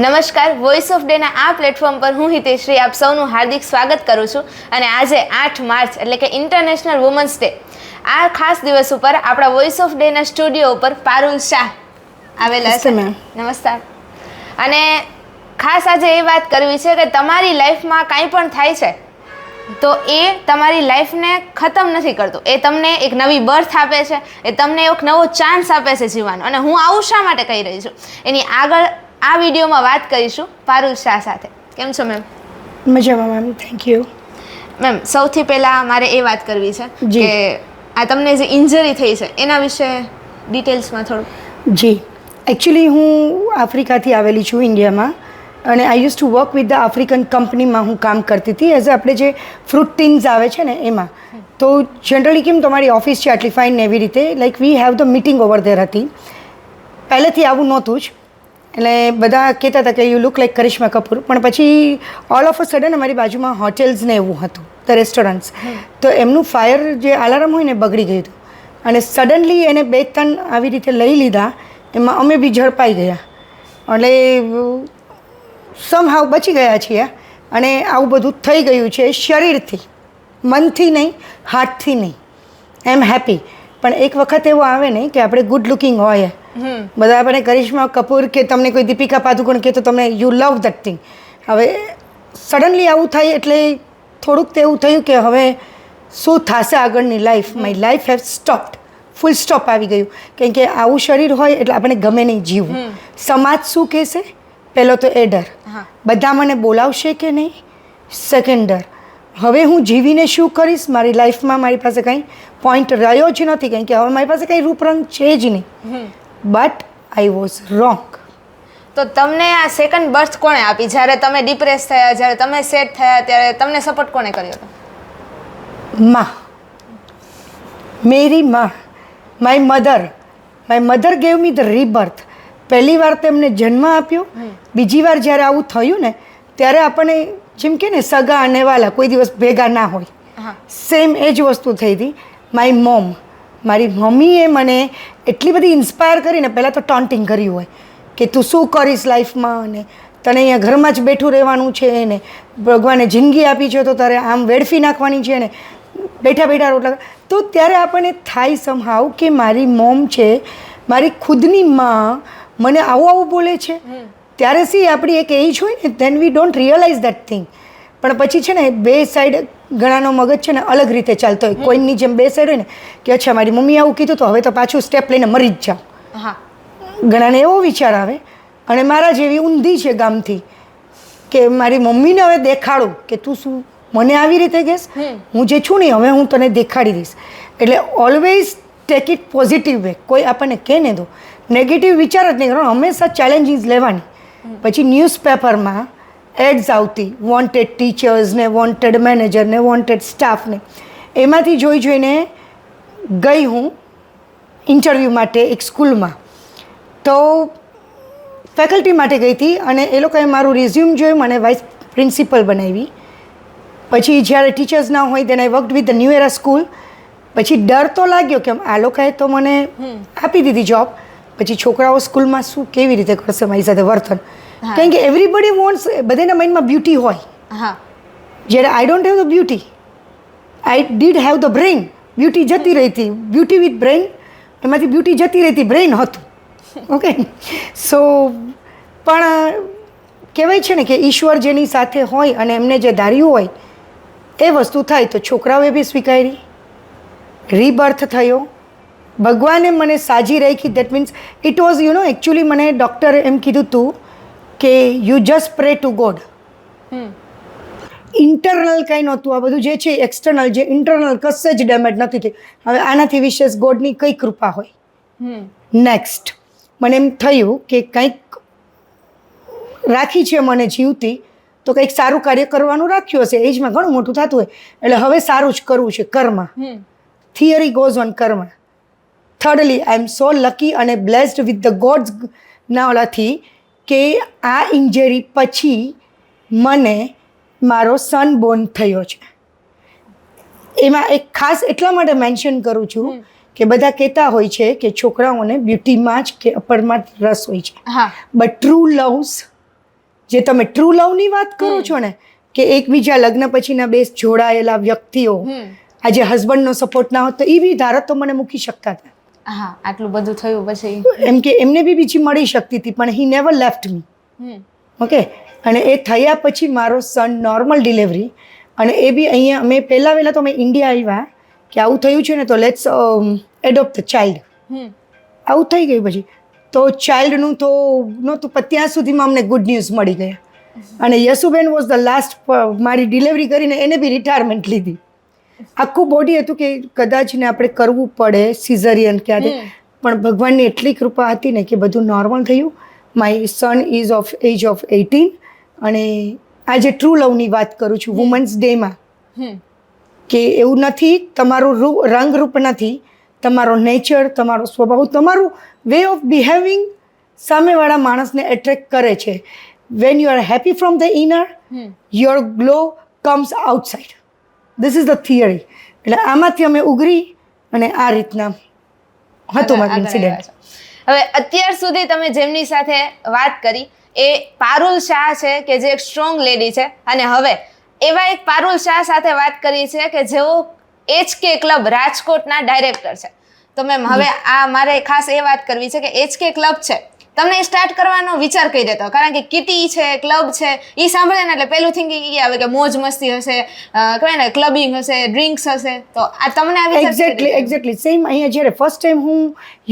નમસ્કાર. Voice of ડેના આ platform પર હું હિતેશ્રી આપ સૌનું હાર્દિક સ્વાગત કરું છું અને આજે આઠ માર્ચ એટલે કે ઇન્ટરનેશનલ વુમન્સ ડે આ ખાસ દિવસ ઉપર આપણા વોઇસ ઓફ ડેના સ્ટુડિયો ઉપર પારુલ શાહ આવેલા છે. નમસ્કાર. અને ખાસ આજે એ વાત કરવી છે કે તમારી લાઈફમાં કાંઈ પણ થાય છે તો એ તમારી લાઈફને ખતમ નથી કરતું. એ તમને એક નવી બર્થ આપે છે એ તમને એક નવો ચાન્સ આપે છે જીવવાનો. અને હું આવું શા માટે કહી રહી છું? એની આગળ આ વિડીયોમાં વાત કરીશું પારુલ શાહ સાથે. કેમ છો મેમ મજામાં મેમ થેન્ક યુ મેમ સૌથી પહેલાં મારે એ વાત કરવી છે જી. કે આ તમને જે ઇન્જરી થઈ છે એના વિશે ડિટેલ્સમાં થોડું. જી. એકચ્યુઅલી હું આફ્રિકાથી આવેલી છું ઇન્ડિયામાં. અને I use to work with the African કંપનીમાં હું કામ કરતી હતી એઝ આપણે જે ફ્રૂટ ટીન્સ આવે છે ને એમાં. તો જનરલી કેમ તમારી ઓફિસ છે આટલી ફાઇન ને એવી રીતે. Like we have the meeting over there હતી. પહેલેથી આવું નહોતું જ. એટલે બધા કહેતા હતા કે you look like Karisma Kapoor પણ પછી ઓલ ઓફ અ સડન અમારી બાજુમાં હોટેલ્સ ને એવું હતું ધ રેસ્ટોરન્ટ્સ તો એમનું ફાયર જે અલાર્મ હોય ને બગડી ગયું હતું. અને સડનલી એને બે ત્રણ આવી રીતે લઈ લીધા, એમાં અમે બી ઝડપાઈ ગયા. એટલે સમહાવ બચી ગયા છીએ. અને આવું બધું થઈ ગયું છે શરીરથી. મનથી નહીં હાર્ટથી નહીં. એમ હેપી પણ એક વખત એવો આવે ને કે આપણે ગુડ લુકિંગ હોય બધા આપણે કરિશ્મા કપૂર કે તમને કોઈ દીપિકા પાદુકોણ કે તો તમને યુ લવ દેટ થિંગ હવે સડનલી આવું થાય એટલે થોડુંક તો એવું થયું કે હવે શું થશે આગળની life my life have stopped full stop આવી ગયું. કેમ કે આવું શરીર હોય એટલે આપણે ગમે નહીં જીવવું. સમાજ શું કહેશે? પહેલો તો એ ડર. બધા મને બોલાવશે કે નહીં? સેકન્ડ ડર. હવે હું જીવીને શું કરીશ? મારી લાઈફમાં મારી પાસે કંઈ પોઈન્ટ રહ્યો જ નથી. કંઈ કે હવે મારી પાસે કંઈ રૂપરંગ છે જ નહીં. બટ આઈ વોઝ રોંગ તો તમને આ સેકન્ડ બર્થ કોણે આપી? જ્યારે તમે ડિપ્રેસ થયા જ્યારે તમે સેટ થયા ત્યારે તમને સપોર્ટ કોણે કર્યો હતો? માં. મેરી માં. My mother my mother gave me the rebirth પહેલી વાર તેમને જન્મ આપ્યો. બીજી વાર જ્યારે આવું થયું ને ત્યારે આપણને જેમ કે ને સગા અને વાલા કોઈ દિવસ ભેગા ના હોય. સેમ એ જ વસ્તુ થઈ હતી. માય મોમ મારી મમ્મીએ મને એટલી બધી ઇન્સ્પાયર કરીને પહેલાં તો ટોન્ટિંગ કર્યું હોય કે તું શું કરીશ લાઈફમાં અને તને અહીંયા ઘરમાં જ બેઠું રહેવાનું છે ને ભગવાને જિંદગી આપી છે તો તારે આમ વેડફી નાખવાની છે ને બેઠા બેઠા રોટલા તો ત્યારે આપણને થાય સમહાવ કે મારી મોમ છે મારી ખુદની માં મને આવું આવું બોલે છે. ત્યારે સી આપણી એક એજ હોય ને then we don't realize that thing પણ પછી છે ને બે સાઈડ ઘણાનો મગજ છે ને અલગ રીતે ચાલતો હોય. કોઈની જેમ બેસે ને કે અચ્છા મારી મમ્મી આવું કીધું તો હવે તો પાછું સ્ટેપ લઈને મરી જ જાઉં. હા. ઘણાને એવો વિચાર આવે. અને મારા જેવી ઊંધી છે ગામથી કે મારી મમ્મીને હવે દેખાડું કે તું શું મને આવી રીતે કહેશ? હું. જે છું ને હવે હું તને દેખાડી દઈશ. એટલે always take it positive way કોઈ આપણને કહે ને તો. નેગેટિવ વિચાર જ નહીં કરવાનો હંમેશા ચેલેન્જીસ લેવાની. પછી ન્યૂઝપેપરમાં એડ્સ આવતી વોન્ટેડ ટીચર્સ ને વોન્ટેડ મેનેજર ને વોન્ટેડ સ્ટાફને એમાંથી જોઈ જોઈને ગઈ હું ઇન્ટરવ્યૂ માટે એક સ્કૂલમાં. તો ફેકલ્ટી માટે ગઈ હતી અને એ લોકોએ મારું રિઝ્યુમ જોયું મને વાઇસ પ્રિન્સિપલ બનાવી. પછી જ્યારે ટીચર્સ ના હોય તેને worked with the new era school પછી ડર તો લાગ્યો કે આ લોકોએ તો મને આપી દીધી જોબ પછી છોકરાઓ સ્કૂલમાં શું કેવી રીતે કરશે મારી સાથે વર્તન? કારણ કે એવરીબડી વોન્ટ્સ બધાના માઇન્ડમાં બ્યુટી હોય. હા. જ્યારે I don't have the beauty I did have the brain beauty જતી રહી હતી બ્યુટી વિથ બ્રેઇન એમાંથી બ્યુટી જતી રહી હતી બ્રેઇન હતું. ઓકે સો પણ કહેવાય છે ને કે ઈશ્વર જેની સાથે હોય અને એમને જે ધાર્યું હોય એ વસ્તુ થાય તો છોકરાઓએ બી સ્વીકારી. રીબર્થ થયો. ભગવાને મને સાજી રાખી. That means it was you know actually મને ડૉક્ટરે એમ કીધું હતું કે you just pray to God internal કંઈ નહોતું. આ બધું જે છે એક્સટર્નલ જે ઇન્ટરનલ કશે જ ડેમેજ નથી થઈ. હવે આનાથી વિશેષ ગોડની કઈ કૃપા હોય? નેક્સ્ટ મને એમ થયું કે કંઈક રાખી છે મને જીવતી તો કંઈક સારું કાર્ય કરવાનું રાખ્યું હશે. એજમાં ઘણું મોટું થતું હોય. એટલે હવે સારું જ કરવું છે કર્મ. Theory goes on karma. Thirdly I am so lucky અને બ્લેસ્ડ વિથ ધ ગોડ્સ ના ઓલાથી કે આ ઇન્જરી પછી મને મારો સન બોર્ન થયો છે. એમાં એક ખાસ એટલા માટે મેન્શન કરું છું કે બધા કહેતા હોય છે કે છોકરાઓને બ્યુટીમાં જ કે અપરમાં જ રસ હોય છે. બટ ટ્રુ લવ્સ જે તમે ટ્રુ લવની વાત કરો છો ને કે એકબીજા લગ્ન પછીના બે જોડાયેલા વ્યક્તિઓ આજે હસબન્ડનો સપોર્ટ ના હોત તો એ બી ધારત તો મને મૂકી શકતા હતા. હા આટલું બધું થયું પછી. એમ કે એમને બી બીજી મળી શકતી હતી પણ he never left me okay? અને એ થયા પછી મારો સન નોર્મલ ડિલિવરી અને એ બી અહીંયા અમે પહેલાં વહેલાં તો અમે ઇન્ડિયા આવ્યા કે આવું થયું છે ને તો લેટ્સ એડોપ્ટ ધ ચાઇલ્ડ આવું થઈ ગયું પછી. તો ચાઇલ્ડનું તો નહોતું પણ ત્યાં સુધીમાં અમને ગુડ ન્યૂઝ મળી ગયા. અને યશુબેન વોઝ ધ લાસ્ટ મારી ડિલિવરી કરીને એને બી રિટાયરમેન્ટ લીધી. આખું બોડી હતું કે કદાચ ને આપણે કરવું પડે સિઝરિયન ક્યારે પણ ભગવાનની એટલી કૃપા હતી ને કે બધું નોર્મલ થયું. My son is of age of eighteen અને આજે ટ્રુ લવની વાત કરું છું વુમન્સ ડેમાં કે એવું નથી તમારું રંગરૂપ નથી તમારો નેચર તમારો સ્વભાવ તમારું વે ઓફ બિહેવિંગ સામેવાળા માણસને એટ્રેક્ટ કરે છે. When you are happy from the inner. Your glow comes outside this is the theory એટલે આમાંથી અમે ઉગરી અને આ રીતના હતો મારું ઇન્સિડન્ટ હવે અત્યાર સુધી તમે જેમની સાથે વાત કરી એ પારુલ શાહ છે કે જે એક સ્ટ્રોંગ લેડી છે? અને હવે એવા એક પારુલ શાહ સાથે વાત કરી છે કે જેઓ એચકે ક્લબ રાજકોટના ડાયરેક્ટર છે. તો મેમ હવે આ મારે ખાસ એ વાત કરવી છે કે એચકે ક્લબ છે તમને સ્ટાર્ટ કરવાનો વિચાર કહી દેતો. કારણ કે કિટી છે ક્લબ છે એ સાંભળે ને એટલે પહેલું થિંકિંગ એ આવે કે મોજ મસ્તી હશે કહેવાય ને ક્લબિંગ હશે ડ્રિંક્સ હશે. તો આ તમને આવી એક્ઝેક્ટલી એક્ઝેક્ટલી સેમ અહીંયા જ્યારે ફર્સ્ટ ટાઈમ હું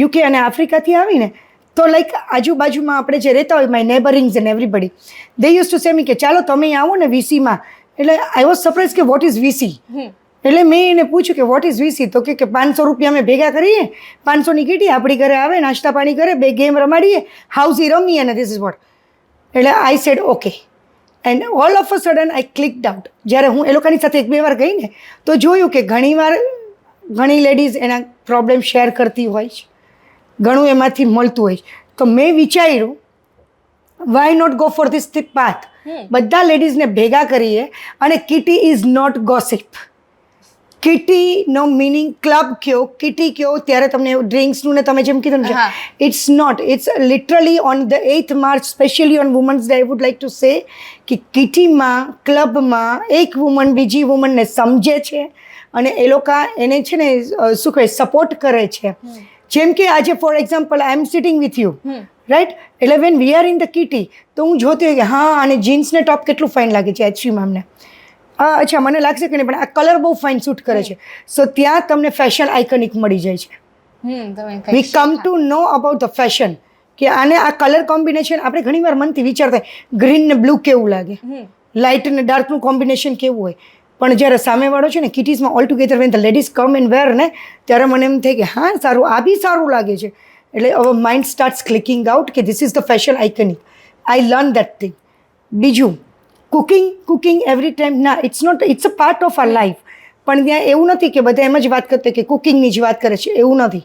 યુકે અને આફ્રિકાથી આવીને તો લાઈક આજુબાજુમાં આપણે જે રહેતા હોય my neighbourings and everybody they use to say me કે ચાલો તમે આવો ને વીસીમાં એટલે આઈ વોઝ સરપ્રાઈઝ કે વોટ ઇઝ વીસી. એટલે મેં એને પૂછ્યું કે વોટ ઇઝ વીસી તો કે કે પાંચસો રૂપિયા અમે ભેગા કરીએ પાંચસોની કીટી આપણી ઘરે આવે નાસ્તા પાણી કરે બે ગેમ રમાડીએ હાઉસી રમીએ અને ધીસ ઇઝ વોટ એટલે I said okay and all of a sudden I click out જ્યારે હું એ લોકોની સાથે એક બે વાર ગઈ ને તો જોયું કે ઘણીવાર ઘણી લેડીઝ એના પ્રોબ્લેમ શેર કરતી હોય છે. ઘણું એમાંથી મળતું હોય છે. તો મેં વિચાર્યું why not go for this path. બધા લેડીઝને ભેગા કરીએ અને કિટી ઇઝ નોટ ગોસિપ કિટીનો મિનિંગ ક્લબ કયો? કિટી કયો? ત્યારે તમને ડ્રિંક્સનું ને તમે જેમ કીધું ને it's not it's literally on the eighth March specially on women's day I would like to say કે કિટીમાં ક્લબમાં એક વુમન બીજી વુમનને સમજે છે અને એ લોકો એને છે ને શું કહે સપોર્ટ કરે છે. જેમ કે આજે for example I am sitting with you right એટલે when we are in the kitty તો હું જોતી હોય કે હા અને જીન્સને ટોપ કેટલું ફાઇન લાગે છે એચવી મેમને અચ્છા મને લાગશે કે નહીં પણ આ કલર બહુ ફાઇન સૂટ કરે છે. સો ત્યાં તમને ફેશન આઇકનિક મળી જાય છે. હમ તમે we come to know about the fashion કે આને આ કલર કોમ્બિનેશન આપણે ઘણીવાર મનથી વિચારતા ગ્રીન ને બ્લુ કેવું લાગે? લાઇટ અને ડાર્કનું કોમ્બિનેશન કેવું હોય? પણ જ્યારે સામેવાળો છે ને કિટીઝમાં all together when the ladies come and wear ને ત્યારે મને એમ થાય કે હા સારું આ બી સારું લાગે છે. એટલે our mind starts clicking out કે this is the fashion iconic I learn that thing બીજું કુકિંગ કુકિંગ એવરી ટાઈમ ના it's not it's a part of our life પણ ત્યાં એવું નથી કે બધા એમ જ વાત કરતા કે કુકિંગની જ વાત કરે છે. એવું નથી.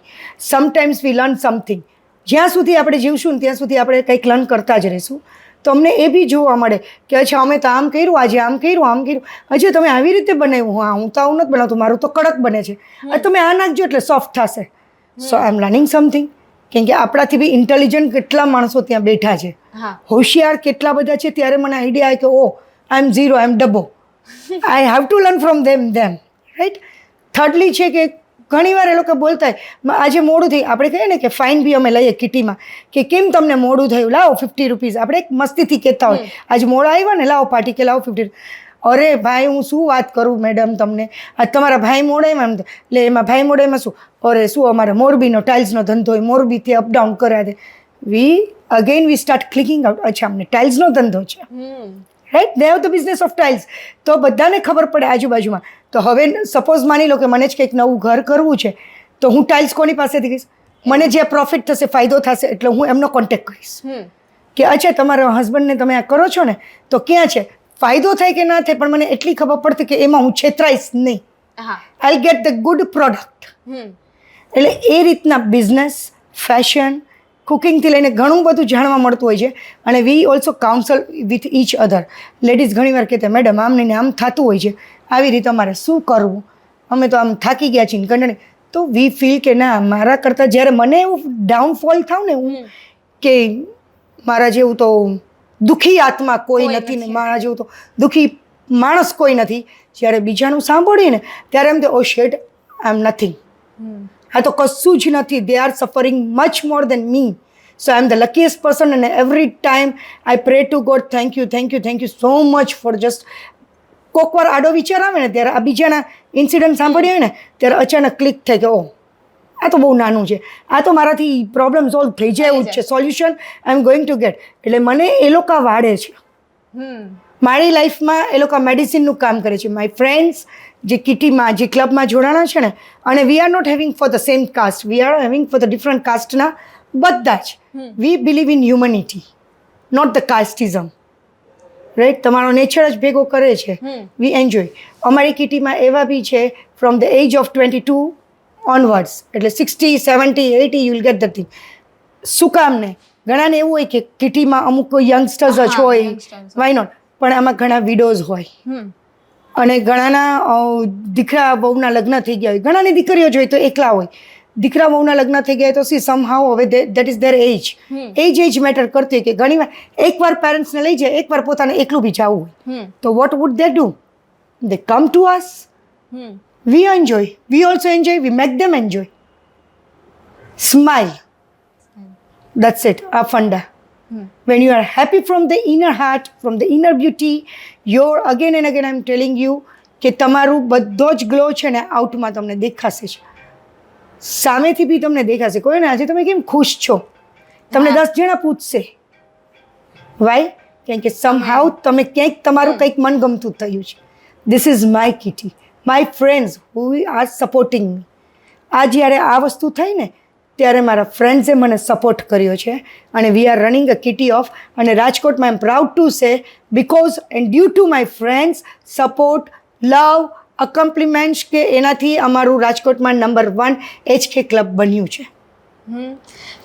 સમટાઈમ્સ વી લર્ન સમથિંગ જ્યાં સુધી આપણે જીવશું ને ત્યાં સુધી આપણે કંઈક લર્ન કરતા જ રહીશું. તો અમને એ બી જોવા મળે કે અચ્છા અમે તો આમ કર્યું આજે આમ કર્યું આમ કર્યું. હજી તમે આવી રીતે બનાવ્યું? હા હું તો આવું નથી બનાવતું મારું તો કડક બને છે. તમે આ નાખજો એટલે સોફ્ટ થશે. સો આઈ એમ લર્નિંગ સમથિંગ કેમ કે આપણાથી બી ઇન્ટેલિજન્ટ કેટલા માણસો ત્યાં બેઠા છે. હોશિયાર કેટલા બધા છે ત્યારે મને આઈડિયા આવે કે ઓ આઈ એમ ઝીરો આઈ એમ ડબ્બો I have to learn from them them right thirdly છે કે ઘણીવાર એ લોકો બોલતા હોય આજે મોડું થઈ આપણે કહીએ ને કે ફાઇન બી અમે લઈએ કિટીમાં. કે કેમ તમને મોડું થયું? લાવો ફિફ્ટી રૂપીઝ આપણે એક મસ્તીથી કહેતા હોય આજે મોડા આવ્યા ને લાવો પાર્ટી કે લાવો ફિફ્ટી અરે ભાઈ હું શું વાત કરું મેડમ તમને? આ તમારા ભાઈ મોડે એમ એટલે એમાં ભાઈ મોડે એમાં શું? અરે શું અમારે મોરબીનો ટાઇલ્સનો ધંધો હોય મોરબીથી અપડાઉન કર્યા they we again we start clicking out અચ્છા અમને ટાઇલ્સનો ધંધો છે. Right they have the business of tiles તો બધાને ખબર પડે આજુબાજુમાં. તો હવે સપોઝ માની લો કે મને જ કંઈક નવું ઘર કરવું છે તો હું ટાઇલ્સ કોની પાસેથી કહીશ? મને જે પ્રોફિટ થશે ફાયદો થશે એટલે હું એમનો કોન્ટેક્ટ કરીશ કે અચ્છા તમારા હસબન્ડને તમે આ કરો છો ને તો ક્યાં છે? ફાયદો થાય કે ના થાય પણ મને એટલી ખબર પડતી કે એમાં હું છેતરાઈશ નહીં. હા. I get the good product hmm. એટલે એ રીતના બિઝનેસ ફેશન કુકિંગથી લઈને ઘણું બધું જાણવા મળતું હોય છે. અને we also counsel with each other ladies ઘણીવાર કહેતા મેડમ આમ ને આમ થતું હોય છે. આવી રીતે અમારે શું કરવું? અમે તો આમ થાકી ગયા છીએ. કંટાળી તો વી ફીલ કે ના મારા કરતાં જ્યારે મને એવું ડાઉનફોલ થાવ ને હું કે મારા જેવું તો દુઃખી આત્મા કોઈ કોઈ નથી ને મારા જેવું તો દુઃખી માણસ કોઈ નથી. જ્યારે બીજાનું સાંભળીએ ને ત્યારે એમ કે ઓ શેટ આઈ એમ નથિંગ આ તો કશું જ નથી. They are suffering much more than me so I am the luckiest person and every time I pray to God thank you thank you thank you so much for just કોક વાર આડો વિચાર આવે ને ત્યારે આ બીજાના ઇન્સિડન્ટ સાંભળીએ ને ત્યારે અચાનક ક્લિક થાય કે ઓ આ તો બહુ નાનું છે. આ તો મારાથી પ્રોબ્લેમ સોલ્વ થઈ જાય એવું જ છે. Solution I am going to get એટલે મને એ લોકો વાળે છે. મારી લાઈફમાં એ લોકો મેડિસિનનું કામ કરે છે. માય ફ્રેન્ડ્સ જે કિટીમાં જે ક્લબમાં જોડાણા છે ને અને we are not having for the same caste we are having for the different કાસ્ટના બધા જ. We believe in humanity not the casteism right તમારો નેચર જ ભેગો કરે છે. વી એન્જોય અમારી કિટીમાં એવા બી છે from the age of twenty two onwards એટલે sixty seventy eighty you will get the thing શું કામ ને? ઘણાને એવું હોય કે કિટીમાં અમુક યંગસ્ટર્સ જ હોય. વાય નોટ પણ આમાં ઘણા વિડોઝ હોય. અને ઘણાના દીકરા બહુના લગ્ન થઈ ગયા હોય. ઘણાની દીકરીઓ જોઈએ તો એકલા હોય. દીકરા બહુના લગ્ન થઈ ગયા હોય તો સી સમહાવ હવે that is their age age age matter કરતી હોય કે ઘણીવાર એકવાર પેરેન્ટ્સને લઈ જાય એકવાર પોતાને એકલું બી જવું હોય. તો what would they do they come to us we enjoy we also enjoy we make them enjoy smile that's it આ ફંડા. When you are happy from the inner heart from the inner beauty you're again and again i'm telling you કે તમારું બધો જ glow છે ને આઉટમાં તમને દેખાશે જ. સામેથી બી તમને દેખાશે. કોઈને? આજે તમે કેમ ખુશ છો? તમને દસ જણા પૂછશે. વાય કેમ કે સમહાવ તમે ક્યાંક તમારું કંઈક મનગમતું થયું છે. This is my kitty my friends who are supporting me આ જ્યારે આ વસ્તુ થઈ ને ત્યારે મારા ફ્રેન્ડ્સે મને સપોર્ટ કર્યો છે. અને we are running a kitty of અને રાજકોટમાં am proud to say because and due to my friends support love accomplishments કે એનાથી અમારું રાજકોટમાં નંબર વન એચકે ક્લબ બન્યું છે.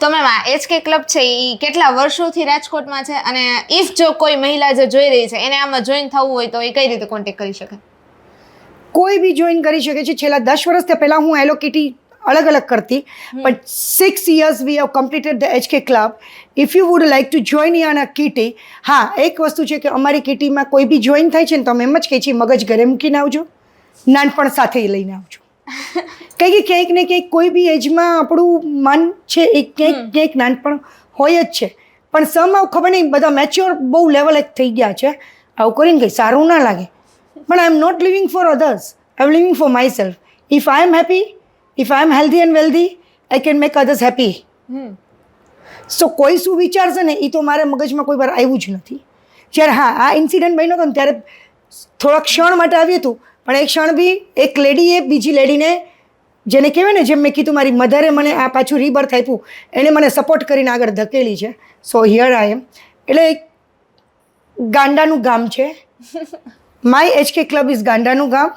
તો મેમ આ એચકે ક્લબ છે એ કેટલા વર્ષોથી રાજકોટમાં છે અને ઇફ જો કોઈ મહિલા જે જોઈ રહી છે એને આમાં જોઈન થવું હોય તો એ કઈ રીતે કોન્ટેક્ટ કરી શકે? કોઈ બી જોઈન કરી શકે છે. છેલ્લા દસ વર્ષથી પહેલાં હું એલોકિટી અલગ અલગ કરતી but six years we have completed the HK club if you would like to join in a kitty હા એક વસ્તુ છે કે અમારી કીટીમાં કોઈ બી જોઈન થાય છે ને તો અમે એમ જ કહીએ છીએ મગજ ઘરે મૂકીને આવજો નાનપણ સાથે લઈને આવજો કંઈક ક્યાંક ને ક્યાંક કોઈ બી એજમાં આપણું મન છે એ ક્યાંક ક્યાંક નાનપણ હોય જ છે પણ સમાવ ખબર નહીં બધા મેચ્યોર બહુ લેવલ એક થઈ ગયા છે। આવું કરીને કંઈ સારું ના લાગે। પણ I am not living for others I am living for my self if I am happy if I am healthy and wealthy I can make others happy so કોઈ શું વિચારશે ને એ તો મારે મગજમાં કોઈ વાર આવ્યું જ નથી. જ્યારે હા આ ઇન્સિડન્ટ બન્યો હતો ને ત્યારે થોડા ક્ષણ માટે આવ્યું હતું પણ એ ક્ષણ બી એક લેડીએ બીજી લેડીને જેને કહેવાય ને જેમ મેં કીધું મારી મધરે મને આ પાછું રીબર્થ આપ્યું એણે મને સપોર્ટ કરીને આગળ ધકેલી છે. સો હિયર આઈ એમ એટલે એક ગાંડાનું ગામ છે. માય એચકે ક્લબ ઇઝ ગાંડાનું ગામ.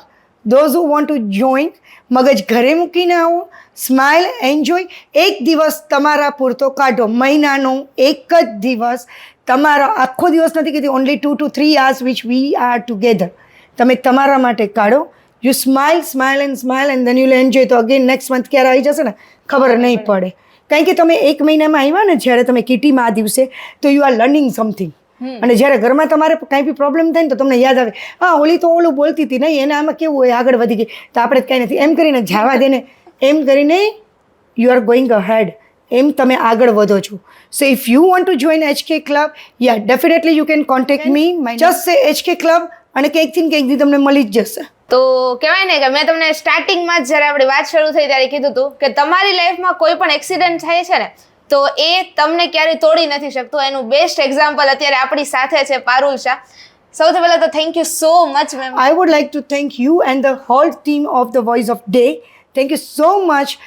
Those who want to join મગજ ઘરે મૂકીને આવો સ્માઇલ એન્જોય એક દિવસ તમારા પૂરતો કાઢો. મહિનાનો એક જ દિવસ. તમારો આખો દિવસ નથી કીધી only two two three hours which we are together તમે તમારા માટે કાઢો. You smile smile and smile and then you enjoy તો અગેન નેક્સ્ટ મંથ ક્યારે આવી જશે ને? ખબર નહીં પડે. કારણ કે તમે એક મહિનામાં આવ્યા ને, જ્યારે તમે કીટીમાં આ દિવસે, તો યુ આર લર્નિંગ સમથિંગ અને જ્યારે ઘરમાં તમારે કાંઈ બી પ્રોબ્લેમ થાય ને તો તમને યાદ આવે હા ઓલી તો ઓલું બોલતી હતી નહીં એને આમાં કેવું હોય આગળ વધી ગઈ. તો આપણે કાંઈ નથી. એમ કરીને જવા દે ને એમ કરીને you are going ahead એમ તમે આગળ વધો છો. So if you want to join HK club ya definitely you can contact me just say HK club અને કંઈકથી ને કંઈકથી તમને મળી જ જશે. તો કહેવાય ને કે મેં તમને સ્ટાર્ટિંગમાં જ જ્યારે આપણી વાત શરૂ થઈ ત્યારે કીધું હતું કે તમારી લાઈફમાં કોઈ પણ એક્સિડન્ટ થાય છે ને તો એ તમને ક્યારેય તોડી નથી શકતો એનું બેસ્ટ એક્ઝામ્પલ અત્યારે આપણી સાથે છે પારુલ શાહ સૌથી પહેલાં તો thank you so much ma'am I would like to thank you and the whole team of the Voice of Day. Thank you so much.